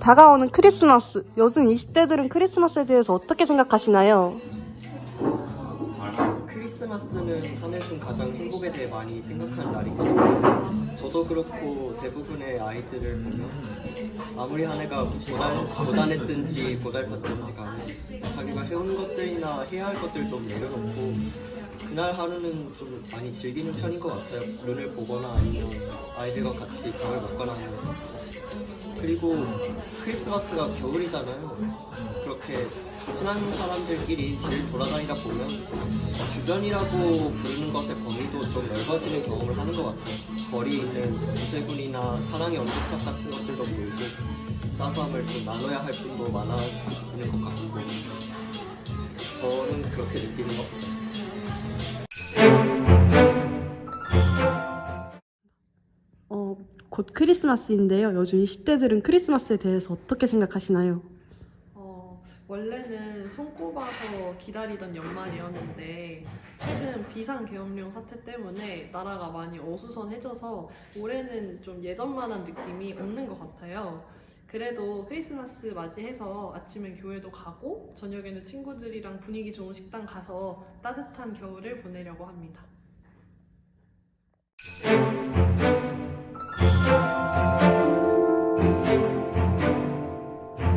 다가오는 크리스마스. 요즘 20대들은 크리스마스에 대해서 어떻게 생각하시나요? 크리스마스는 한 해 중 가장 행복에 대해 많이 생각하는 날이거든요. 저도 그렇고 대부분의 아이들을 보면 아무리 한 해가 고단, 고단했든지 고달팠든지 간에 자기가 해온 것들이나 해야 할 것들 좀 내려놓고 그날 하루는 좀 많이 즐기는 편인 것 같아요. 눈을 보거나 아니면 아이들과 같이 밥을 먹거나 하면서 그리고 크리스마스가 겨울이잖아요. 그렇게 친한 사람들끼리 길 돌아다니다 보면 주변이라고 부르는 것의 범위도 좀 넓어지는 경험을 하는 것 같아요. 거리에 있는 구세군이나 사랑의 언덕탑 같은 것들도 보이고 따스함을 좀 나눠야 할 분도 많아지는 것 같고 저는 그렇게 느끼는 것 같아요. 어, 곧 크리스마스인데요. 요즘 20대들은 크리스마스에 대해서 어떻게 생각하시나요? 어, 원래는 손꼽아서 기다리던 연말이었는데 최근 비상계엄령 사태 때문에 나라가 많이 어수선해져서 올해는 좀 예전만한 느낌이 없는 것 같아요. 그래도 크리스마스 맞이해서 아침엔 교회도 가고 저녁에는 친구들이랑 분위기 좋은 식당 가서 따뜻한 겨울을 보내려고 합니다.